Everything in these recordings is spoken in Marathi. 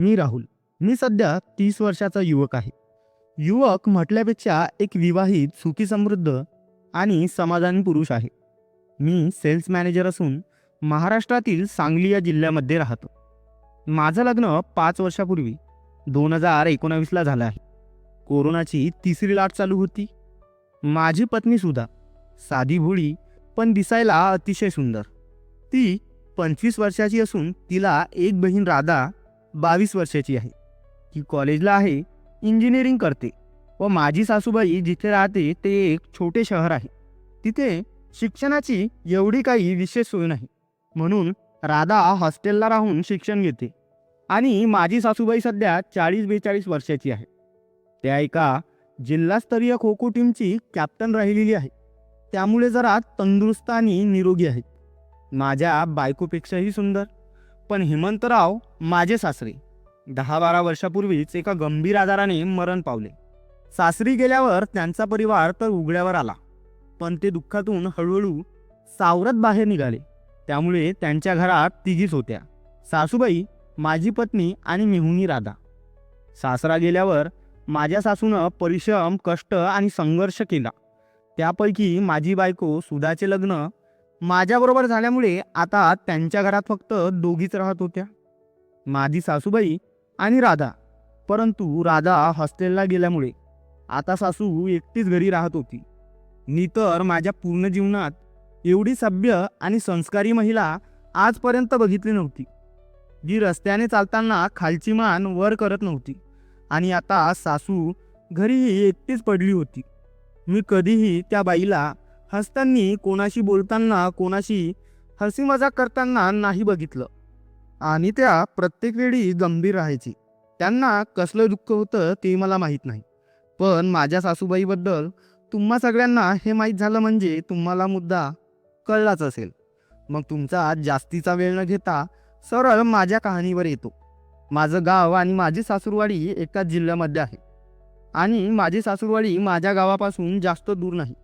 मी राहुल. मी सध्या तीस वर्षाचा युवक आहे. युवक म्हटल्यापेक्षा एक विवाहित सुखी समृद्ध आणि समाधानी पुरुष आहे. मी सेल्स मॅनेजर असून महाराष्ट्रातील सांगली या जिल्ह्यामध्ये राहतो. माझं लग्न पाच वर्षापूर्वी दोन हजार एकोणावीसला झालं आहे. कोरोनाची तिसरी लाट चालू होती. माझी पत्नी सुद्धा साधी भोळी पण दिसायला अतिशय सुंदर. ती पंचवीस वर्षाची असून तिला एक बहीण राधा बावीस वर्षाची आहे. ती कॉलेजला आहे इंजिनिअरिंग करते व माझी सासूबाई जिथे राहते ते एक छोटे शहर आहे. तिथे शिक्षणाची एवढी काही विशेष सोय नाही. म्हणून राधा हॉस्टेलला राहून शिक्षण घेते आणि माझी सासूबाई सध्या चाळीस बेचाळीस वर्षाची आहे. त्या एका जिल्हास्तरीय खो खो टीमची कॅप्टन राहिलेली आहे. त्यामुळे जरा तंदुरुस्त आणि निरोगी आहेत माझ्या बायकोपेक्षाही सुंदर. पण हेमंतराव माझे सासरे. दहा बारा वर्षापूर्वीच एका गंभीर आजाराने मरण पावले. सासरी गेल्यावर त्यांचा परिवार तर उघड्यावर आला. पण ते दुःखातून हळूहळू सावरत बाहेर निघाले. त्यामुळे त्यांच्या घरात तिघीच होत्या. सासूबाई माझी पत्नी आणि मेहुनी राधा. सासरा गेल्यावर माझ्या सासूनं परिश्रम कष्ट आणि संघर्ष केला. त्यापैकी माझी बायको सुधाचे लग्न माझ्याबरोबर झाल्यामुळे आता त्यांच्या घरात फक्त दोघीच राहत होत्या. माझी सासूबाई आणि राधा. परंतु राधा हॉस्टेलला गेल्यामुळे आता सासू एकटीच घरी राहत होती. मी तर माझ्या पूर्ण जीवनात एवढी सभ्य आणि संस्कारी महिला आजपर्यंत बघितली नव्हती. जी रस्त्याने चालताना खालची मान वर करत नव्हती आणि आता सासू घरीही एकटीच पडली होती. मी कधीही त्या बाईला हसताना कोणाशी बोलताना कोणाशी हसी मजाक करताना नाही बघितलं. आणि त्या प्रत्येक वेळी गंभीर राहायची. त्यांना कसलं दुःख होतं ते मला माहीत नाही. पण माझ्या सासूबाईबद्दल तुम्हा सगळ्यांना हे माहीत झालं म्हणजे तुम्हाला मुद्दा कळलाच असेल. मग तुमचा जास्तीचा वेळ न घेता सरळ माझ्या कहाणीवर येतो. माझं गाव आणि माझी सासूरवाडी एकाच जिल्ह्यामध्ये आहे. आणि माझी सासूरवाडी माझ्या गावापासून जास्त दूर नाही.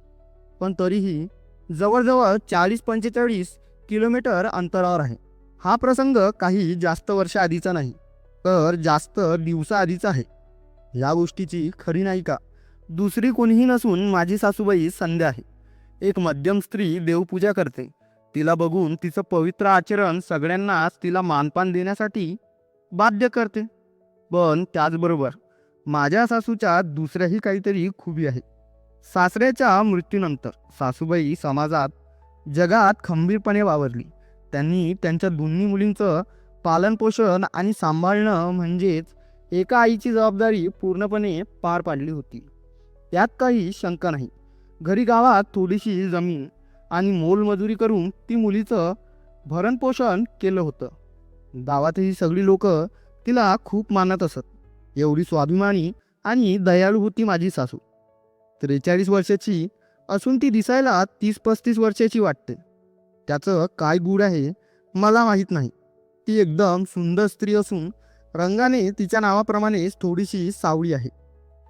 पण तरीही जवळजवळ चाळीस पंचेचाळीस किलोमीटर अंतरावर आहे. हा प्रसंग काही जास्त वर्ष आधीचा नाही तर जास्त दिवसाआधीचा आहे. या गोष्टीची खरी नाही का? दुसरी कोणीही नसून माझी सासूबाई संध्या आहे. एक मध्यम स्त्री देवपूजा करते. तिला बघून तिचं पवित्र आचरण सगळ्यांनाच तिला मानपान देण्यासाठी बाध्य करते. पण त्याचबरोबर माझ्या सासूच्या दुसऱ्याही काहीतरी खुबी आहे. सासऱ्याच्या मृत्यूनंतर सासूबाई समाजात जगात खंबीरपणे वावरली. त्यांनी त्यांच्या दोन्ही मुलींचं पालनपोषण आणि सांभाळणं म्हणजेच एका आईची जबाबदारी पूर्णपणे पार पाडली होती. त्यात काही शंका नाही. घरी गावात थोडीशी जमीन आणि मोलमजुरी करून ती मुलीचं भरणपोषण केलं होतं. गावातही सगळी लोक तिला खूप मानत असत. एवढी स्वाभिमानी आणि दयाळू होती माझी सासू. त्रेचाळीस वर्षाची असून ती दिसायला तीस पस्तीस वर्षाची वाटते. त्याचं काय गुड आहे मला माहीत नाही. ती एकदम सुंदर स्त्री असून रंगाने तिच्या नावाप्रमाणेच थोडीशी सावळी आहे.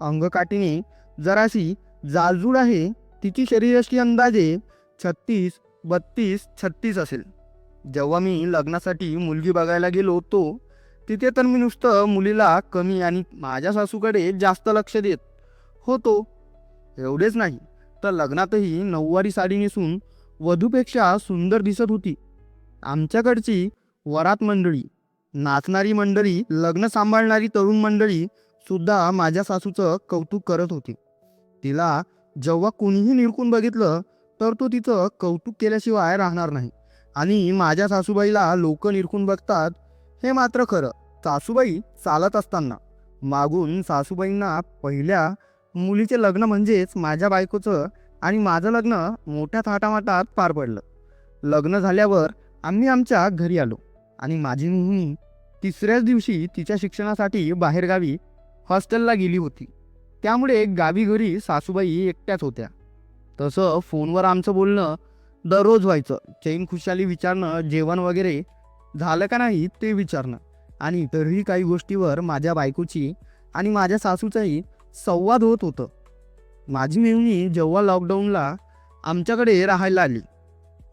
अंगकाठीने जराशी जाजूड आहे तिची शरीराची अंदाजे छत्तीस बत्तीस छत्तीस असेल. जेव्हा मी लग्नासाठी मुलगी बघायला गेलो होतो तिथे तर मी नुसतं मुलीला कमी आणि माझ्या सासूकडे जास्त लक्ष देत होतो. एवढेच नाही तर लग्नातही नऊवारी साडी नेसून वधूपेक्षा सुंदर दिसत होती. आमच्याकडची वरात मंडळी नाचणारी मंडळी लग्न सांभाळणारी तरुण मंडळी सुद्धा माझ्या सासूचं कौतुक करत होती. तिला जेव्हा कोणीही निरकून बघितलं तर तो तिचं कौतुक केल्याशिवाय राहणार नाही. आणि माझ्या सासूबाईला लोक निरखून बघतात हे मात्र खरं. सासूबाई चालत असताना मागून सासूबाईंना पहिल्या मुलीचे लग्न म्हणजेच माझ्या बायकोचं आणि माझं लग्न मोठ्या थाटामाटात पार पडलं. लग्न झाल्यावर आम्ही आमच्या घरी आलो आणि माझी मुलगी तिसऱ्याच दिवशी तिच्या शिक्षणासाठी बाहेरगावी हॉस्टेलला गेली होती. त्यामुळे गावी घरी सासूबाई एकट्याच होत्या. तसं फोनवर आमचं बोलणं दररोज व्हायचं. चैन खुशाली विचारणं जेवण वगैरे झालं का नाही ते विचारणं आणि इतरही काही गोष्टीवर माझ्या बायकोची आणि माझ्या सासूचाही संवाद होत होतं. माझी मेवणी जेव्हा लॉकडाऊनला आमच्याकडे राहायला आली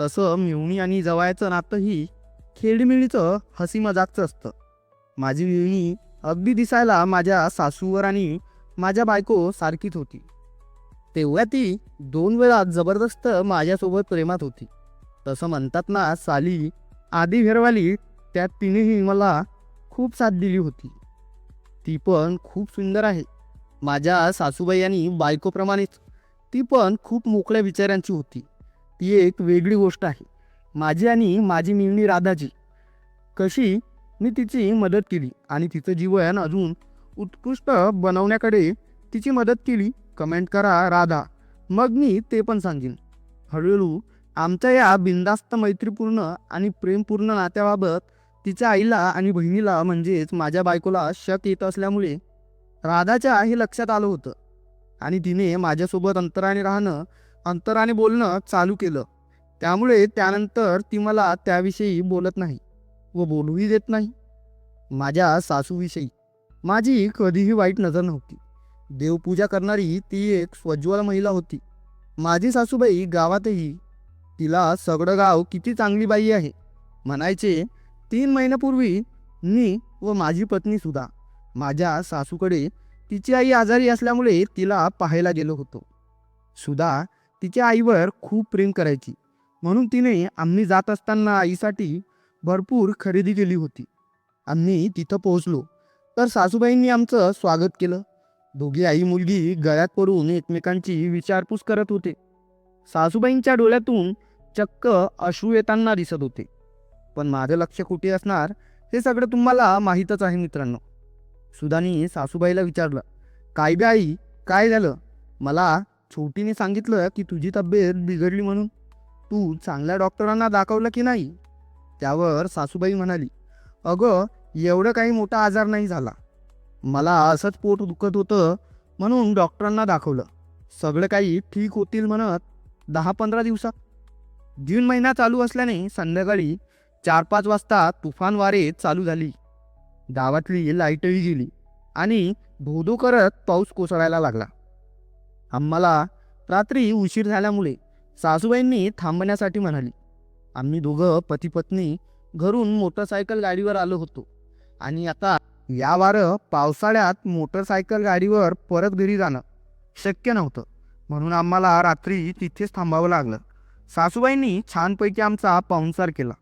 तसं मेवणी आणि जवायचं नातंही खेळमिळीचं हसी मजाकचं असतं. माझी मिळणी अगदी दिसायला माझ्या सासूवर आणि माझ्या बायको सारखीच होती. तेवढ्या ती दोन वेळा जबरदस्त माझ्यासोबत प्रेमात होती. तसं म्हणतात ना साली आधी घरवाली त्यात तिनेही मला खूप साथ दिली होती. ती पण खूप सुंदर आहे. माझ्या सासूबाई आणि बायकोप्रमाणेच ती पण खूप मोकळ्या विचारांची होती. ती एक वेगळी गोष्ट आहे. माझी आणि माझी मिळणी राधाची कशी? मी तिची मदत केली आणि तिचं जीवन अजून उत्कृष्ट बनवण्याकडे तिची मदत केली. कमेंट करा राधा. मग मी ते पण सांगेन. हळूहळू आमच्या या बिंदास्त मैत्रीपूर्ण आणि प्रेमपूर्ण नात्याबाबत तिच्या आईला आणि बहिणीला म्हणजेच माझ्या बायकोला शक येत असल्यामुळे राधाच्या हे लक्षात आलं होतं. आणि तिने माझ्यासोबत अंतराने राहणं अंतराने बोलणं चालू केलं. त्यामुळे त्यानंतर ती मला त्याविषयी बोलत नाही व बोलूही देत नाही. माझ्या सासूविषयी. माझी कधीही वाईट नजर नव्हती. देवपूजा करणारी ती एक स्वज्वल महिला होती. माझी सासूबाई गावातही तिला सगळं गाव किती चांगली बाई आहे म्हणायचे तीन महिन्यापूर्वी मी व माझी पत्नीसुद्धा माझ्या सासूकडे तिची आई आजारी असल्यामुळे तिला पाहायला गेलो होतो. सुधा तिच्या आईवर खूप प्रेम करायची. म्हणून तिने आम्ही जात असताना आईसाठी भरपूर खरेदी केली होती. आम्ही तिथं पोहोचलो. तर सासूबाईंनी आमचं स्वागत केलं. दोघी आई मुलगी गळ्यात पडून एकमेकांची विचारपूस करत होते. सासूबाईंच्या डोळ्यातून चक्क अश्रू येताना दिसत होते. पण माझं लक्ष कुठे असणार हे सगळं तुम्हाला माहीतच आहे मित्रांनो. सुधानी सासूबाईला विचारलं काय बे आई काय झालं? मला छोटीने सांगितलं की तुझी तब्येत बिघडली म्हणून. तू चांगल्या डॉक्टरांना दाखवलं की नाही? त्यावर सासूबाई म्हणाली अगं एवढं काही मोठा आजार नाही झाला. मला असंच पोट दुखत होतं म्हणून डॉक्टरांना दाखवलं. सगळं काही ठीक होतील म्हणत दहा पंधरा दिवसात. जून महिना चालू असल्याने संध्याकाळी चार पाच वाजता तुफान वारे चालू झाली. गावातली लाईटही गेली आणि धोधो करत पाऊस कोसळायला लागला. आम्हाला रात्री उशीर झाल्यामुळे सासूबाईंनी थांबण्यासाठी म्हणाली आम्ही दोघं पती पत्नी घरून मोटरसायकल गाडीवर आलो होतो आणि आता या वारं पावसाळ्यात मोटरसायकल गाडीवर परत घरी जाणं शक्य नव्हतं. म्हणून आम्हाला रात्री तिथेच थांबावं लागलं. सासूबाईंनी छानपैकी आमचा पाहुणसार केला.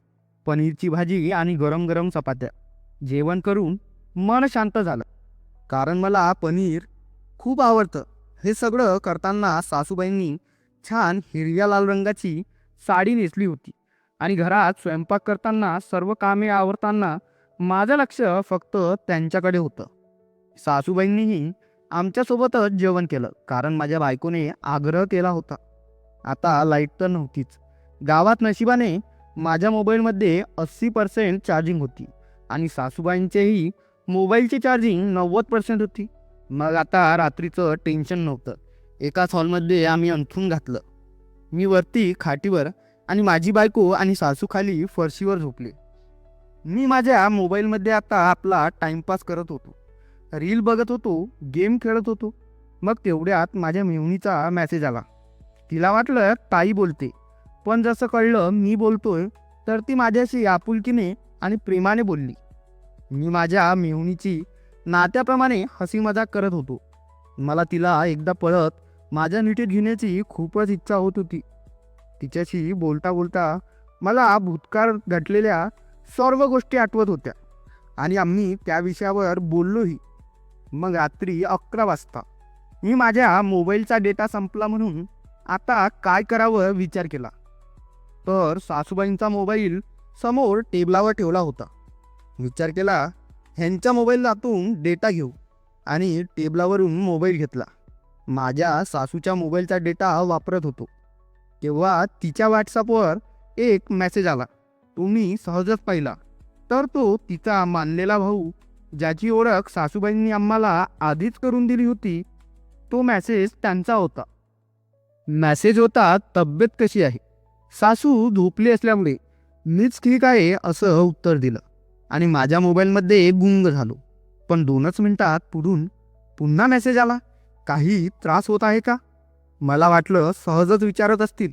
पनीरची भाजी आणि गरम गरम चपात्या. जेवण करून मन शांत झालं. कारण मला पनीर खूप आवडतं. हे सगळं करताना सासूबाईंनी छान हिरव्या लाल रंगाची साडी नेसली होती. आणि घरात स्वयंपाक करताना सर्व कामे आवरताना माझं लक्ष फक्त त्यांच्याकडे होतं. सासूबाईंनीही आमच्यासोबतच जेवण केलं. कारण माझ्या बायकोने आग्रह केला होता. आता लाइट तर नव्हतीच. गावात नशिबाने माझ्या मोबाईलमध्ये अस्सी पर्सेंट चार्जिंग होती. आणि सासूबाईंचेही मोबाईलची चार्जिंग नव्वद पर्सेंट होती. मग आता रात्रीचं टेन्शन नव्हतं. एकाच हॉलमध्ये आम्ही अंथून घातलं. मी वरती खाटीवर आणि माझी बायको आणि सासू खाली फरशीवर झोपले. मी माझ्या मोबाईलमध्ये आता आपला टाईमपास करत होतो. रील बघत होतो गेम खेळत होतो. मग तेवढ्यात माझ्या मेहुणीचा मॅसेज आला. तिला वाटलं ताई बोलते. पण जसं कळलं मी बोलतोय तर ती माझ्याशी आपुलकीने आणि प्रेमाने बोलली. मी माझ्या मेहुणीची नात्याप्रमाणे हसी मजाक करत होतो. मला तिला एकदा परत माझ्या निटीत घेण्याची खूपच इच्छा होत होती. तिच्याशी बोलता बोलता मला भूतकाळ घडलेल्या सर्व गोष्टी आठवत होत्या आणि आम्ही त्या विषयावर बोललोही. मग रात्री अकरा वाजता मी माझ्या मोबाईलचा डेटा संपला म्हणून आता काय करावं विचार केला. तर सासूबाईंचा मोबाईल समोर टेबलावर ठेवला होता. विचार केला ह्यांच्या मोबाईलातून डेटा घेऊ. आणि टेबलावरून मोबाईल घेतला. माझ्या सासूच्या मोबाईलचा डेटा वापरत होतो. तेव्हा तिच्या व्हॉट्सअपवर एक मेसेज आला. तुम्ही सहजच पाहिला. तर तो तिचा मानलेला भाऊ ज्याची ओळख सासूबाईंनी आम्हाला आधीच करून दिली होती तो मेसेज त्यांचा होता. मेसेज होता तब्येत कशी आहे? सासू झोपली असल्यामुळे मीच ठीक आहे असं उत्तर दिलं. आणि माझ्या मोबाईलमध्ये गुंग झालो. पण दोनच मिनिटात पुढून पुन्हा मेसेज आला. काही त्रास होत आहे का? मला वाटलं सहजच विचारत असतील.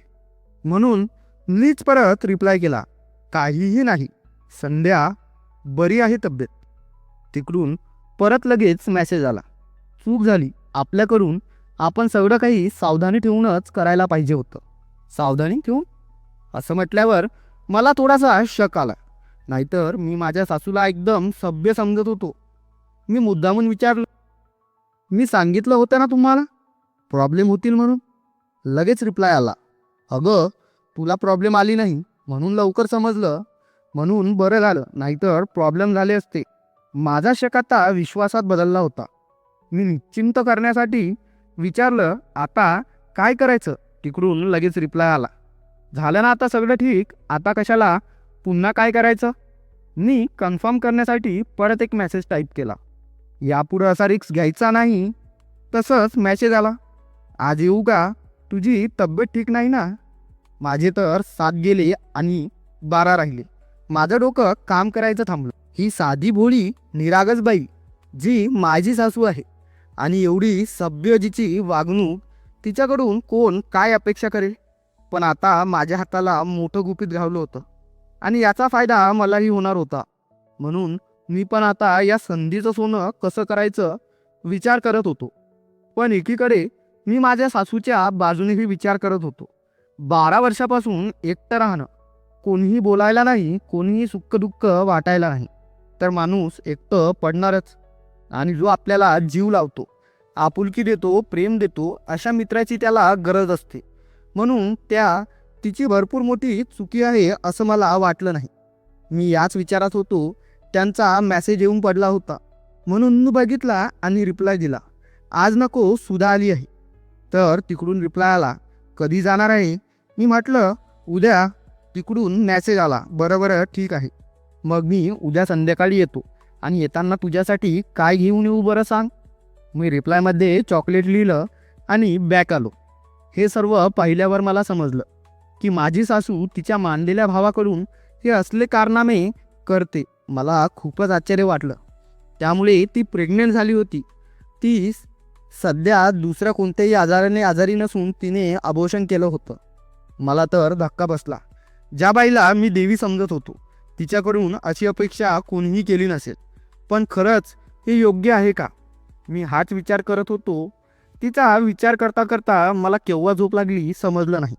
म्हणून मीच परत रिप्लाय केला. काहीही नाही. संध्या बरी आहे तब्येत. तिकडून परत लगेच मेसेज आला. चूक झाली. आपल्याकडून आपण सगळं काही सावधानी ठेवूनच करायला पाहिजे होतं. सावधानी ठेवून? असं म्हटल्यावर मला थोडासा शक आला. नाहीतर मी माझ्या सासूला एकदम सभ्य समजत होतो. मी मुद्दामून विचारलं मी सांगितलं होतं ना तुम्हाला? प्रॉब्लेम होतील म्हणून? लगेच रिप्लाय आला अगं तुला प्रॉब्लेम आली नाही म्हणून लवकर समजलं म्हणून बरं झालं नाहीतर प्रॉब्लेम झाले असते. माझा शक आता विश्वासात बदलला होता. मी निश्चिंत करण्यासाठी विचारलं आता काय करायचं? तिकडून लगेच रिप्लाय आला झालं ना आता सगळं ठीक आता कशाला पुन्हा काय करायचं? मी कन्फर्म करण्यासाठी परत एक मेसेज टाईप केला. यापुढं असा रिक्स घ्यायचा नाही. तसंच मॅसेज आला. आज येऊ का? तुझी तब्येत ठीक नाही ना? माझे तर सात गेले आणि बारा राहिले. माझं डोकं काम करायचं थांबलं. ही साधी भोळी निरागस बाई जी माझी सासू आहे आणि एवढी सभ्य जिची वागणूक तिच्याकडून कोण काय अपेक्षा करेल? पण आता माझ्या हाताला मोठं गुपित घावलं होतं. आणि याचा फायदा मलाही होणार होता. म्हणून मी पण आता या संधीचं सोनं कसं करायचं विचार करत होतो. पण एकीकडे मी माझ्या सासूच्या बाजूनेही विचार करत होतो. बारा वर्षापासून एकटं राहणं कोणीही बोलायला नाही कोणीही सुखदुःख वाटायला नाही. तर माणूस एकटं पडणारच आणि जो आपल्याला जीव लावतो आपुलकी देतो प्रेम देतो अशा मित्राची त्याला गरज असते. म्हणून त्या तिची भरपूर मोठी चुकी आहे असं मला वाटलं नाही. मी याच विचारात होतो त्यांचा मॅसेज येऊन पडला होता. म्हणून बघितला आणि रिप्लाय दिला. आज नको सुधा आली आहे. तर तिकडून रिप्लाय आला कधी जाणार आहे? मी म्हटलं उद्या. तिकडून मॅसेज आला बरं बरं ठीक आहे. मग मी उद्या संध्याकाळी येतो आणि येताना तुझ्यासाठी काय घेऊन येऊ बरं सांग? मी रिप्लायमध्ये चॉकलेट लिहिलं आणि बॅक आलो. हे सर्व पाहिल्यावर मला समजलं. की माझी सासू तिच्या मानलेल्या भावाकडून हे असले कारनामे करते. मला खूपच आश्चर्य वाटलं. त्यामुळे ती प्रेग्नेंट झाली होती. ती सध्या दुसऱ्या कोणत्याही आजाराने आजारी नसून तिने अबोशन केलं होतं. मला तर धक्का बसला. ज्या बाईला मी देवी समजत होतो तिच्याकडून अशी अपेक्षा कोणीही केली नसेल. पण खरंच हे योग्य आहे का? मी हाच विचार करत होतो. तिचा विचार करता करता मला केव्हा झोप लागली समजलं नाही.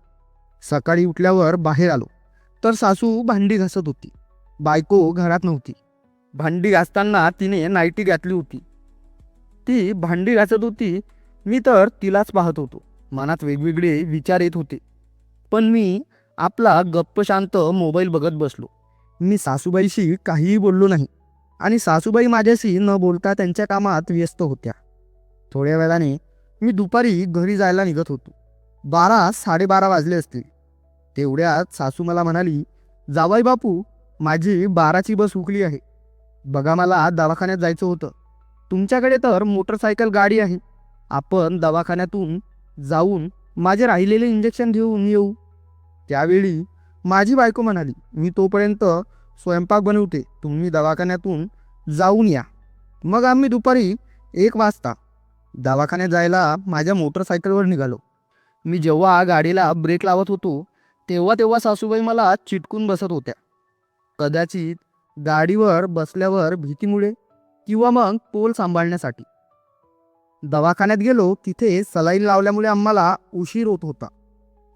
सकाळी उठल्यावर बाहेर आलो. तर सासू भांडी घासत होती. बायको घरात नव्हती. भांडी घासताना तिने नाईटी घातली होती. ती भांडी घासत होती मी तर तिलाच पाहत होतो. मनात वेगवेगळे विचार येत होते. पण मी आपला गप्प शांत मोबाईल बघत बसलो. मी सासूबाईशी काहीही बोललो नाही आणि सासूबाई माझ्याशी न बोलता त्यांच्या कामात व्यस्त होत्या. थोड्या वेळाने मी दुपारी घरी जायला निघत होतो. बारा साडेबारा वाजले असतील. तेवढ्यात सासू मला म्हणाली जावाई बापू माझी बाराची बस हुकली आहे. बघा मला दवाखान्यात जायचं होतं. तुमच्याकडे तर मोटरसायकल गाडी आहे. आपण दवाखान्यातून जाऊन माझे राहिलेले इंजेक्शन घेऊन येऊ. त्यावेळी माझी बायको म्हणाली मी तोपर्यंत स्वयंपाक बनवते. तुम्ही दवाखान्यातून जाऊन या. मग आम्ही दुपारी एक वाजता दवाखान्यात जायला माझ्या मोटरसायकलवर निघालो. मी जेव्हा गाडीला ब्रेक लावत होतो तेव्हा तेव्हा सासूबाई मला चिटकून बसत होत्या. कदाचित गाडीवर बसल्यावर भीतीमुळे किंवा मग पोल सांभाळण्यासाठी. दवाखान्यात गेलो तिथे सलाईन लावल्यामुळे आम्हाला उशीर होत होता.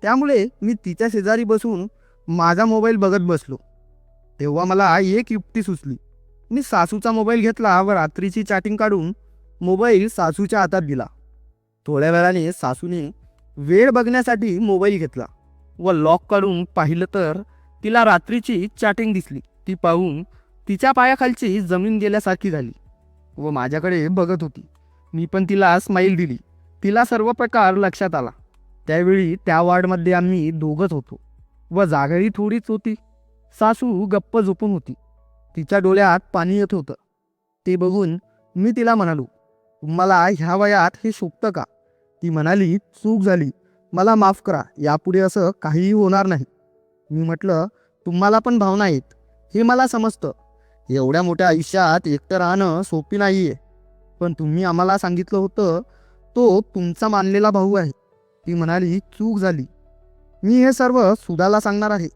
त्यामुळे मी तिच्या शेजारी बसून माझा मोबाईल बघत बसलो. तेव्हा मला एक युक्ती सुचली. मी सासूचा मोबाईल घेतला व रात्रीची चॅटिंग काढून मोबाईल सासूच्या हातात दिला. थोड्या वेळाने सासूने वेळ बघण्यासाठी मोबाईल घेतला व लॉक काढून पाहिलं तर तिला रात्रीची चॅटिंग दिसली. ती पाहून तिच्या पायाखालची जमीन गेल्यासारखी झाली व माझ्याकडे बघत होती. मी पण तिला स्माईल दिली. तिला सर्व प्रकार लक्षात आला. त्यावेळी त्या वार्डमध्ये आम्ही दोघंच होतो व जागाही थोडीच होती. सासू गप्प झोपून होती. तिच्या डोळ्यात पाणी येत होतं. ते बघून मी तिला म्हणालो मला ह्या वयात हे शोभतं का? ती म्हणाली चूक झाली. मला माफ करा. यापुढे असं काहीही होणार नाही. मी म्हटलं तुम्हाला पण भावना आहेत. हे मला समजतं. एवढ्या मोठ्या आयुष्यात एकटं राहणं सोपी नाही आहे पण तुम्ही आम्हाला सांगितलं होतं तो तुमचा मानलेला भाऊ आहे. ती म्हणाली चूक झाली. मी हे सर्व सुधाला सांगणार आहे.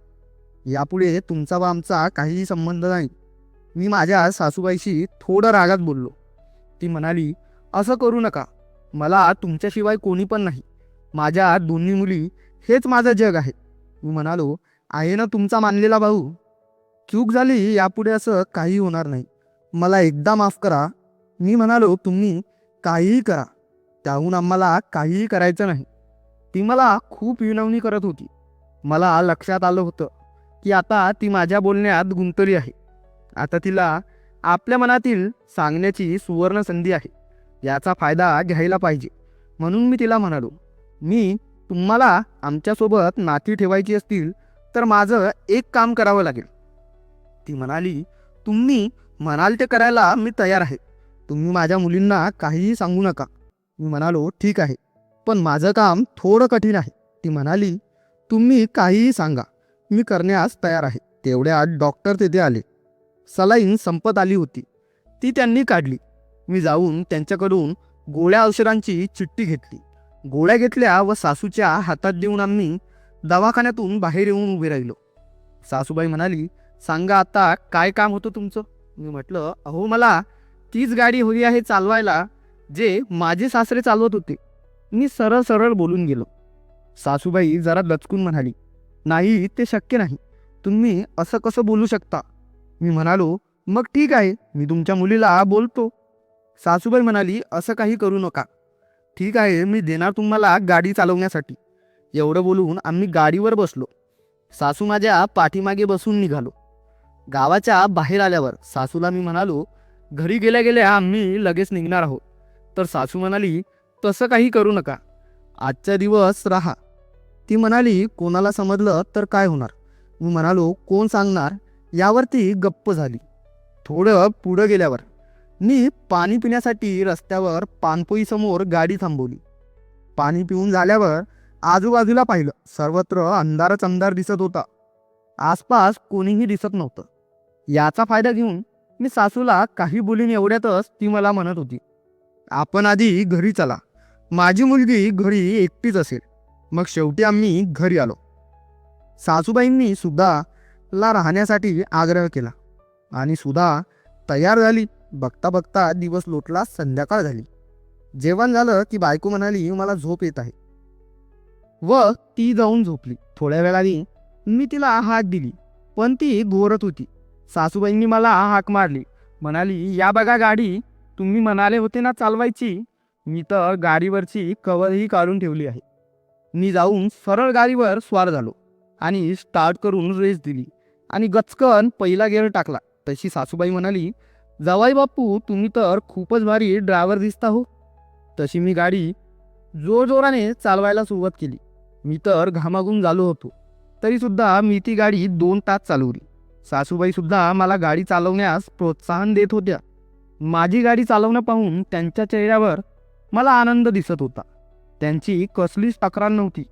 यापुढे तुमचा व आमचा काहीही संबंध नाही. मी माझ्या सासूबाईशी थोडं रागात बोललो. ती म्हणाली असं करू नका. मला तुमच्याशिवाय कोणी पण नाही. माझ्या दोन्ही मुली हेच माझं जग आहे. मी म्हणालो आहे ना तुमचा मानलेला भाऊ. चूक झाली यापुढे असं काही होणार नाही. मला एकदा माफ करा. मी म्हणालो तुम्ही काहीही करा. त्याहून आम्हाला काहीही करायचं नाही. ती मला खूप विनवणी करत होती. मला लक्षात आलं होतं की आता ती माझ्या बोलण्यात गुंतली आहे. आता तिला आपल्या मनातील सांगण्याची सुवर्ण संधी आहे. याचा फायदा घ्यायला पाहिजे. म्हणून मी तिला म्हणालो मी तुम्हाला आमच्यासोबत नाती ठेवायची असतील तर माझं एक काम करावं लागेल. ती म्हणाली तुम्ही म्हणाल ते करायला मी तयार आहे. तुम्ही माझ्या मुलींना काहीही सांगू नका. मी म्हणालो ठीक आहे पण माझं काम थोडं कठीण आहे. ती म्हणाली तुम्ही काहीही सांगा मी करण्यास तयार आहे. तेवढ्यात डॉक्टर तिथे आले. सलाईन संपत आली होती. ती त्यांनी काढली. मी जाऊन त्यांच्याकडून गोळ्या औषधांची चिठ्ठी घेतली. गोळ्या घेतल्या व सासूच्या हातात देऊन आम्ही दवाखान्यातून बाहेर येऊन उभे राहिलो. सासूबाई म्हणाली सांगा आता काय काम होतं तुमचं? मी म्हटलं अहो मला तीच गाडी हवी आहे चालवायला जे माझे सासरे चालवत होते. मी सरळ सरळ बोलून गेलो. सासूबाई जरा दचकून म्हणाली नाही ते शक्य नाही. तुम्ही असं कसं बोलू शकता? मी म्हणालो मग ठीक आहे मी तुमच्या मुलीला बोलतो. सासूबाई म्हणाली असं काही करू नका. ठीक आहे मी देणार तुम्हाला गाडी चालवण्यासाठी. एवढं बोलून आम्ही गाडीवर बसलो. सासू माझ्या पाठीमागे बसून निघालो. गावाच्या बाहेर आल्यावर सासूला मी म्हणालो घरी गेल्या गेल्या आम्ही लगेच निघणार आहोत. तर सासू म्हणाली तसं काही करू नका. आजचा दिवस राहा. ती म्हणाली कोणाला समजलं तर काय होणार? मी म्हणालो कोण सांगणार? यावर ती गप्प झाली. थोडं पुढं गेल्यावर मी पाणी पिण्यासाठी रस्त्यावर पानपोईसमोर गाडी थांबवली. पाणी पिऊन झाल्यावर आजूबाजूला पाहिलं. सर्वत्र अंधारच अंधार दिसत होता. आसपास कोणीही दिसत नव्हतं. याचा फायदा घेऊन मी सासूला काही बोलीन एवढ्यातच ती मला म्हणत होती. आपण आधी घरी चला. माझी मुलगी घरी एकटीच असेल. मग शेवटी आम्ही घरी आलो. सासूबाईंनी सुद्धा ला राहण्यासाठी आग्रह केला आणि सुद्धा तयार झाली. बघता बघता दिवस लोटला संध्याकाळ झाली. जेवण झालं की बायको म्हणाली मला झोप येत आहे. व ती जाऊन झोपली. थोड्या वेळाने मी तिला हाक दिली पण ती गोरत होती. सासूबाईंनी मला हाक मारली. म्हणाली या बघा गाडी तुम्ही म्हणाले होते ना चालवायची मी तर गाडीवरची कवरही काढून ठेवली आहे. मी जाऊन सरळ गाडीवर स्वार झालो आणि स्टार्ट करून रेस दिली आणि गचकन पहिला गेअर टाकला. तशी सासूबाई म्हणाली जवाई बापू तुम्ही तर खूपच भारी ड्रायव्हर दिसता हो. तशी मी गाडी जोरजोराने चालवायला सुरुवात केली. मी तर घामागून झालो होतो. तरीसुद्धा मी ती गाडी दोन तास चालवली. सासूबाईसुद्धा मला गाडी चालवण्यास प्रोत्साहन देत होत्या. माझी गाडी चालवणं पाहून त्यांच्या चेहऱ्यावर मला आनंद दिसत होता. त्यांची कसलीच तक्रार नव्हती.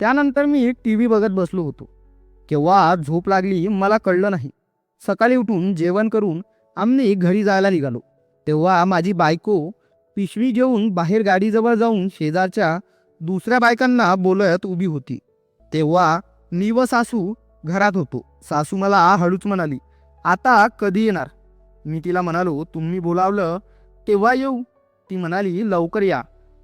त्यानंतर मी टी व्ही बघत बसलो होतो. केव्हा झोप लागली मला कळलं नाही. सकाळी उठून जेवण करून आम्ही घरी जायला निघालो. तेव्हा माझी बायको पिशवी घेऊन बाहेर गाडीजवळ जाऊन शेजारच्या दुसऱ्या बायकांना बोलत उभी होती. तेव्हा मी व सासू घरात होतो. सासू मला हळूच म्हणाली आता कधी येणार? मी तिला म्हणालो तुम्ही बोलावलं तेव्हा येऊ. ती म्हणाली लवकर या.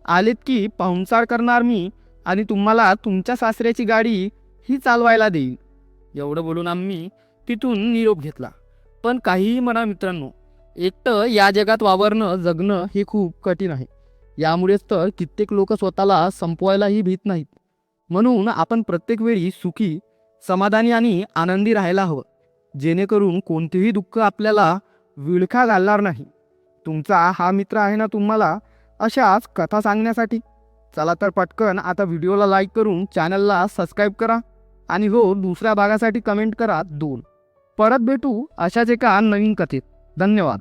आलेत की पाहुणचार करणार मी आणि तुम्हाला तुमच्या सासऱ्याची गाडी ही चालवायला देईल एवढं बोलून आम्ही तिथून निरोप घेतला. पण काहीही म्हणा मित्रांनो एकटं या जगात वावरणं जगणं हे खूप कठीण आहे. यामुळेच तर कित्येक लोक स्वतःला संपवायलाही भीत नाहीत. म्हणून आपण प्रत्येक वेळी सुखी समाधानी आणि आनंदी राहायला हवं. जेणेकरून कोणतेही दुःख आपल्याला विळखा घालणार नाही. तुमचा हा मित्र आहे ना तुम्हाला अशाच कथा सांगण्यासाठी? चला तर पटकन आता व्हिडिओला लाईक करून चॅनलला सबस्क्राईब करा. आणि हो दुसऱ्या भागासाठी कमेंट करा दोन. परत भेटू अशाच एका नवीन कथेत. धन्यवाद.